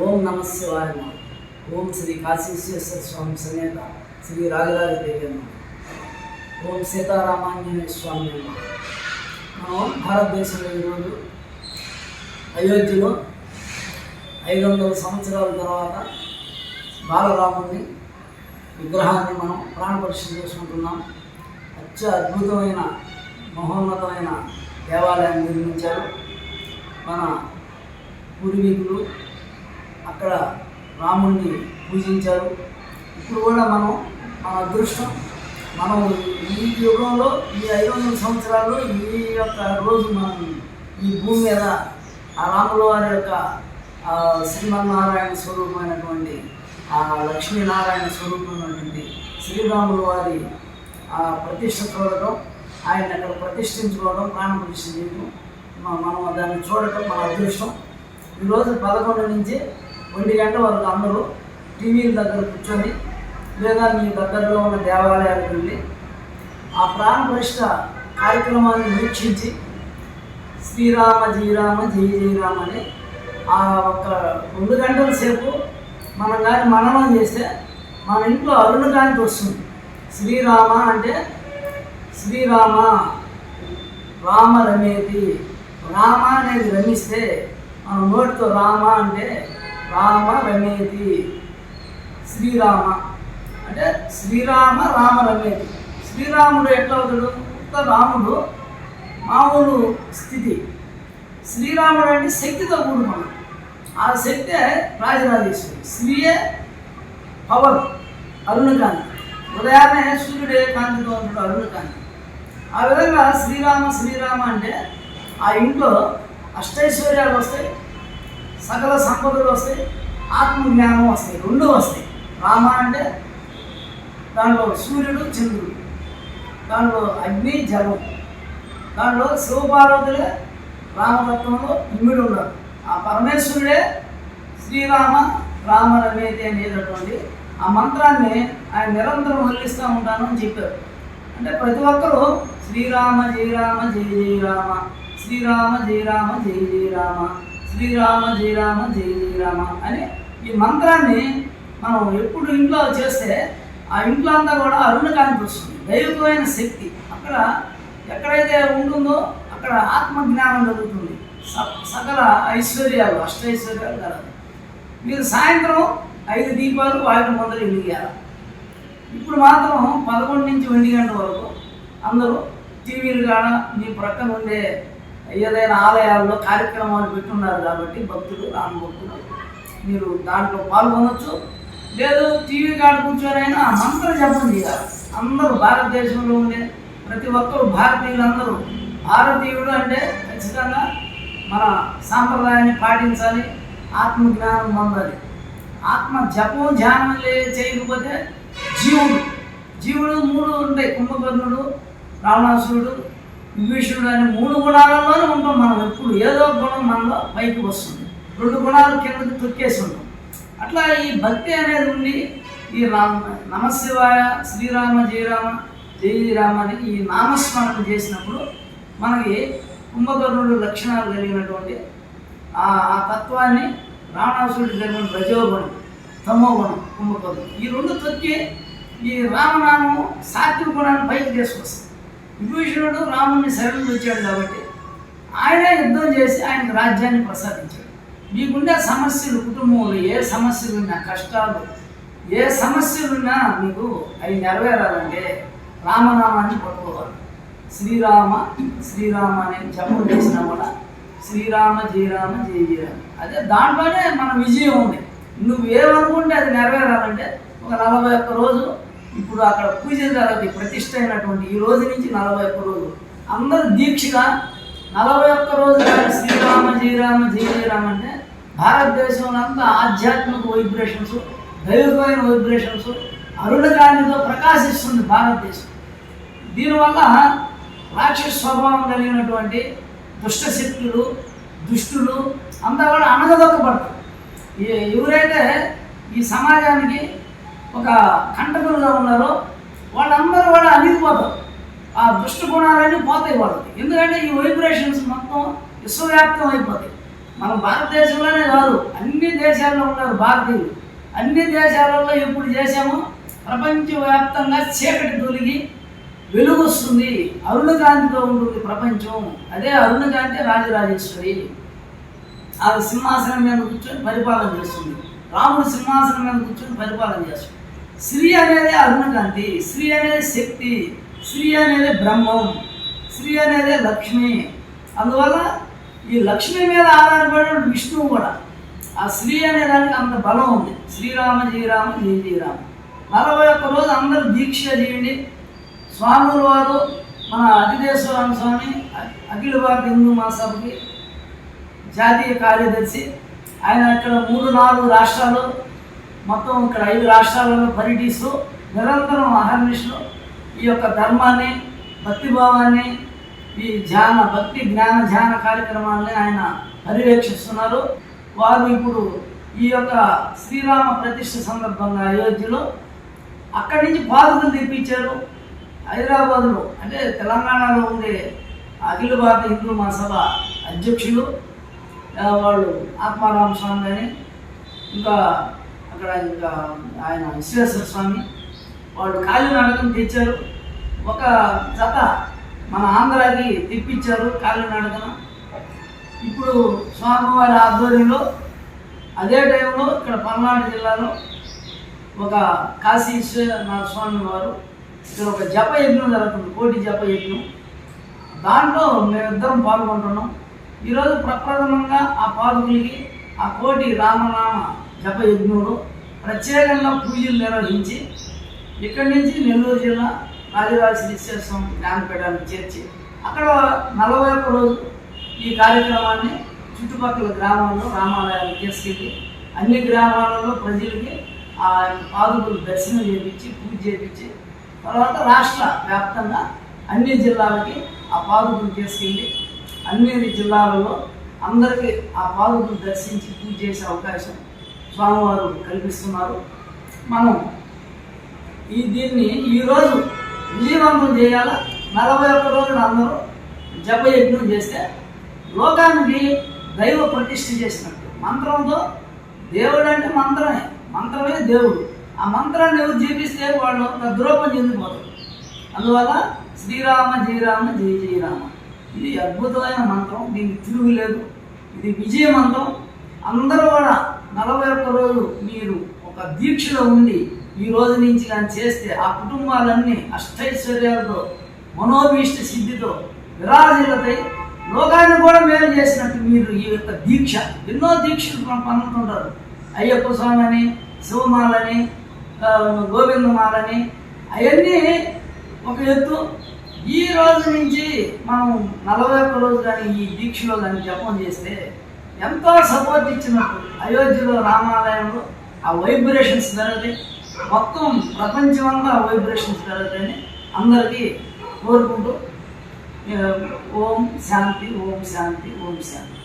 ఓం నమ శివాయ ఓం శ్రీ కాశీశ్వేశ్వర స్వామి సమేత శ్రీ రాజరాజ దేవి ఓం సీతారామాంజనేయ స్వామి నమః. మనం భారతదేశంలో ఈరోజు అయోధ్యలో ఐదు వందల సంవత్సరాల తర్వాత బాలరాముని విగ్రహాన్ని మనం ప్రాణపరిశీలన చేసుకుంటున్నాం. అత్య అద్భుతమైన మహోన్నతమైన దేవాలయాన్ని నిర్మించారు మన పూర్వీకులు అక్కడ రాముణ్ణి పూజించారు. ఇప్పుడు కూడా మనం మన అదృష్టం మనం ఈ యుగంలో ఈ ఐదు వందల సంవత్సరాల్లో ఈ యొక్క రోజు మనం ఈ భూమి మీద ఆ రాముల వారి యొక్క శ్రీమన్నారాయణ స్వరూపమైనటువంటి ఆ లక్ష్మీనారాయణ స్వరూపమైనటువంటి శ్రీరాముల వారి ఆ ప్రతిష్ట చూడటం ఆయన అక్కడ ప్రతిష్ఠించుకోవడం ప్రాణ ప్రతిష్ఠ చేయడం మనం దాన్ని చూడటం మన అదృష్టం. ఈరోజు పదకొండు నుంచి ఒంటి గంట వరకు అందరూ టీవీల దగ్గర కూర్చొని లేదా మీ దగ్గరలో ఉన్న దేవాలయాలకు వెళ్ళి ఆ ప్రాణ ప్రతిష్ఠ కార్యక్రమాన్ని వీక్షించి శ్రీరామ జయరామ జయ జయరామ అని ఆ ఒక రెండు గంటల సేపు మనం కానీ మననం చేస్తే మన ఇంట్లో అరుణకాంతి వస్తుంది. శ్రీరామ అంటే శ్రీరామ రామ రమేది రామ అనేది రమిస్తే మన నోటితో రామ అంటే రామ రమేతి. శ్రీరామ. అంటే శ్రీరామ రామ రమేతి. శ్రీరాముడు ఎట్లా అవుతాడు? ఉత్త రాముడు మామూలు స్థితి. శ్రీరాముడు అంటే శక్తితో కూడుకున్నాడు. ఆ శక్తే రాజరాజేశ్వరి. శ్రీయే పవర్ అరుణకాంతి. ఉదయాన్నే సూర్యుడే కాంతితో ఉంటాడు అరుణకాంతి. ఆ విధంగా శ్రీరామ శ్రీరామ అంటే ఆ ఇంట్లో అష్టైశ్వర్యాలు వస్తాయి సకల సంపదలు వస్తాయి ఆత్మజ్ఞానం వస్తాయి రెండు వస్తాయి. రామ అంటే దాంట్లో సూర్యుడు చంద్రుడు. దాంట్లో అగ్ని జలం. దాంట్లో శివపార్వతులే రామతత్వంలో ఇమ్మిడి ఉన్నారు. ఆ పరమేశ్వరుడే శ్రీరామ రామ రమేతి అనేటటువంటి ఆ మంత్రాన్ని ఆయన నిరంతరం వదిలిస్తూ ఉంటాను అని చెప్పారు. అంటే ప్రతి ఒక్కరూ శ్రీరామ జయ రామ జయ జయ రామ శ్రీరామ జయ రామ జయ జయ రామ శ్రీరామ జయరామ జయ జయరామ అని ఈ మంత్రాన్ని మనం ఎప్పుడు ఇంట్లో చేస్తే ఆ ఇంట్లో అంతా కూడా అరుణకాంతి వస్తుంది. దైవికమైన శక్తి. అక్కడ ఎక్కడైతే ఉంటుందో అక్కడ ఆత్మజ్ఞానం జరుగుతుంది స- సకల ఐశ్వర్యాలు అష్టైశ్వర్యాలు కలదు. మీరు సాయంత్రం ఐదు దీపాలు వాటి ముందర వెలిగారు. ఇప్పుడు మాత్రం పదకొండు నుంచి ఒంటి గంట వరకు అందరూ టీవీలు కాడ మీ ప్రక్కన ఉండే ఏదైనా ఆలయాల్లో కార్యక్రమాలు పెట్టున్నారు కాబట్టి భక్తులు రామభక్తులు మీరు దాంట్లో పాల్గొనొచ్చు. లేదు టీవీ కాడ కూర్చొనైనా మంత్రం జపం చేయాలి అందరూ భారతదేశంలో ఉండే ప్రతి ఒక్కరు భారతీయులందరూ. భారతీయుడు అంటే ఖచ్చితంగా మన సాంప్రదాయాన్ని పాటించాలి ఆత్మజ్ఞానం పొందాలి. ఆత్మ జపం ధ్యానం లే- చేయకపోతే జీవుడు జీవుడు మూడు ఉంటాయి. కుంభకర్ణుడు రావణాసురుడు విభీషణుడు అనే మూడు గుణాలలోనే ఉంటాం మనం ఎప్పుడు. ఏదో గుణం మనలో పైకి వస్తుంది. రెండు గుణాలు కిందకి తొక్కేసి ఉంటాం. అట్లా ఈ భక్తి అనేది ఉండి ఈ రామ నమశివాయ శ్రీరామ జయరామ జయరామ అని ఈ నామస్మరణ చేసినప్పుడు మనకి కుంభకర్ణుడు లక్షణాలు కలిగినటువంటి ఆ ఆ తత్వాన్ని రావణాసురుడు జరిగిన రజోగుణం తమోగుణం కుంభకర్ణుడు ఈ రెండు తొక్కి ఈ రామనామము సాత్విక గుణాన్ని పైకి తీసుకొస్తుంది విభీషణుడు రాముని శరణులు వచ్చాడు కాబట్టి ఆయనే యుద్ధం చేసి ఆయనకు రాజ్యాన్ని ప్రసాదించాడు. మీకుండే సమస్యలు కుటుంబంలో ఏ సమస్యలు ఉన్నా కష్టాలు ఏ సమస్యలున్నా మీకు అవి నెరవేరాలంటే రామనామాన్ని పట్టుకోవాలి. శ్రీరామ శ్రీరామ అనే జపం చేసినా కూడా శ్రీరామ జయరామ జయ జయరామ. అదే దాంట్లోనే మన విజయం ఉంది. నువ్వు ఏమనుకుంటే అది నెరవేరాలంటే ఒక నలభై ఒక్క రోజు ఇప్పుడు అక్కడ పూజ జరగదు ప్రతిష్ట అయినటువంటి ఈ రోజు నుంచి నలభై ఒక్క రోజు అందరూ దీక్షగా నలభై ఒక్క రోజు శ్రీరామ జయరామ జయ జయరామ అంటే భారతదేశంలో అంతా ఆధ్యాత్మిక వైబ్రేషన్స్ దైవికమైన వైబ్రేషన్స్ అరుణకాంతితో ప్రకాశిస్తుంది భారతదేశం. దీనివల్ల రాక్షస స్వభావం కలిగినటువంటి దుష్ట శక్తులు దుష్టులు అంతా కూడా అణగదొక్కబడతారు ఎవరైతే ఈ సమాజానికి ఒక కంటకులుగా ఉన్నారో వాళ్ళందరూ కూడా అణిగిపోతారు ఆ దుష్ట గుణాలన్నీ పోతాయి వాళ్ళకి. ఎందుకంటే ఈ వైబ్రేషన్స్ మొత్తం విశ్వవ్యాప్తం అయిపోతాయి. మన భారతదేశంలోనే కాదు అన్ని దేశాల్లో ఉన్నారు భారతీయులు. అన్ని దేశాలలో ఎప్పుడు చేసామో ప్రపంచవ్యాప్తంగా చీకటి తొలిగి వెలుగు వస్తుంది అరుణకాంతితో ఉంటుంది ప్రపంచం. అదే అరుణకాంతి రాజరాజేశ్వరి. ఆమె సింహాసనం మీద కూర్చొని పరిపాలన చేస్తుంది. రాముడు సింహాసనం మీద కూర్చొని పరిపాలన చేస్తుంది. శ్రీ అనేది అరుణకాంతి శ్రీ అనేది శక్తి శ్రీ అనేది బ్రహ్మం శ్రీ అనేది లక్ష్మి. అందువల్ల ఈ లక్ష్మి మీద ఆధారపడిన విష్ణువు కూడా ఆ శ్రీ అనే దానికి అంత బలం ఉంది. శ్రీరామ జయరామ జయ జయరామ. నలభై ఒక్క రోజు అందరూ దీక్ష చేయండి. స్వాముల వారు మన అతిదేశ్వరామ స్వామి అఖిల భారత హిందూ మహాసభకి జాతీయ కార్యదర్శి. ఆయన ఇక్కడ మూడు నాలుగు రాష్ట్రాలు మొత్తం ఇక్కడ ఐదు రాష్ట్రాలలో పర్యటిస్తూ నిరంతరం అహర్నిశలు ఈ యొక్క ధర్మాన్ని భక్తిభావాన్ని ఈ ధ్యాన భక్తి జ్ఞాన ధ్యాన కార్యక్రమాలని ఆయన పర్యవేక్షిస్తున్నారు. వారు ఇప్పుడు ఈ యొక్క శ్రీరామ ప్రతిష్ఠ సందర్భంగా అయోధ్యలో అక్కడి నుంచి పాదుకలు తెప్పించారు. హైదరాబాద్లో అంటే తెలంగాణలో ఉండే అఖిల భారత హిందూ మహాసభ అధ్యక్షులు వాళ్ళు ఆత్మారామ స్వామి అని ఇంకా అక్కడ ఇంకా ఆయన విశ్వేశ్వర స్వామి వాళ్ళు కాలినడకం తెచ్చారు. ఒక జత మన ఆంధ్రాకి తెప్పించారు కాలినడకన ఇప్పుడు స్వామివారి ఆధ్వర్యంలో అదే టైంలో ఇక్కడ పల్నాడు జిల్లాలో ఒక కాశీ విశ్వనాథ స్వామి వారు ఇక్కడ ఒక జప యజ్ఞం జరుగుతుంది కోటి జప యజ్ఞం దాంట్లో మేమిద్దరం పాల్గొంటున్నాం. ఈరోజు ప్రప్రథమంగా ఆ పాదుకులకి ఆ కోటి రామనామ జప యజ్ఞంలో ప్రత్యేకంగా పూజలు నిర్వహించి ఇక్కడి నుంచి నెల్లూరు జిల్లా రాజరాజ శ్రీశేషం జ్ఞానపీఠానికి చేర్చి అక్కడ నలభై ఒక్క రోజు ఈ కార్యక్రమాన్ని చుట్టుపక్కల గ్రామాల్లో రామాలయాలు తీసుకెళ్ళి అన్ని గ్రామాలలో ప్రజలకి ఆ పాదుకులు దర్శనం చేయించి పూజ చేయించి తర్వాత రాష్ట్ర వ్యాప్తంగా అన్ని జిల్లాలకి ఆ పాదుకులు తీసుకెళ్ళి అన్ని జిల్లాలలో అందరికీ ఆ పాదుకులు దర్శించి పూజ చేసే అవకాశం స్వామివారు కల్పిస్తున్నారు. మనం ఈ దీన్ని ఈరోజు విజయవంతం చేయాలా? నలభై ఒక్క రోజులు అందరూ జపయజ్ఞం చేస్తే లోకానికి దైవ ప్రతిష్ఠ చేసినట్టు. మంత్రంతో దేవుడు అంటే మంత్రమే. మంత్రమే దేవుడు. ఆ మంత్రాన్ని ఎవరు జీవిస్తే వాళ్ళు తద్రూపం చెందిపోతారు. అందువల్ల శ్రీరామ జయరామ జయ జయరామ. ఇది అద్భుతమైన మంత్రం. దీనికి తిరుగులేదు. ఇది విజయ మంత్రం. అందరూ కూడా నలభై ఒక్క రోజు మీరు ఒక దీక్షలో ఉండి ఈ రోజు నుంచి కానీ చేస్తే ఆ కుటుంబాలన్నీ అష్టైశ్వర్యాలతో మనోభీష్ట సిద్ధితో విరాజీలతై లోకాన్ని కూడా మేలు చేసినట్టు మీరు ఈ యొక్క దీక్ష ఎన్నో దీక్షలు పన్నుతుంటారు అయ్యప్ప స్వామి అని శివమాలని గోవిందమాలని అవన్నీ ఒక ఎత్తు. ఈ రోజు నుంచి మనం నలభై ఒక్క రోజు కానీ ఈ దీక్షలో కానీ జపం చేస్తే ఎంతో సపోర్ట్ ఇచ్చినట్టు అయోధ్యలో రామాలయంలో ఆ వైబ్రేషన్స్ జరుగుతాయి మొత్తం ప్రపంచమంతా ఆ వైబ్రేషన్స్ జరుగుతాయని అందరికీ కోరుకుంటూ ఓం శాంతి ఓం శాంతి ఓం శాంతి.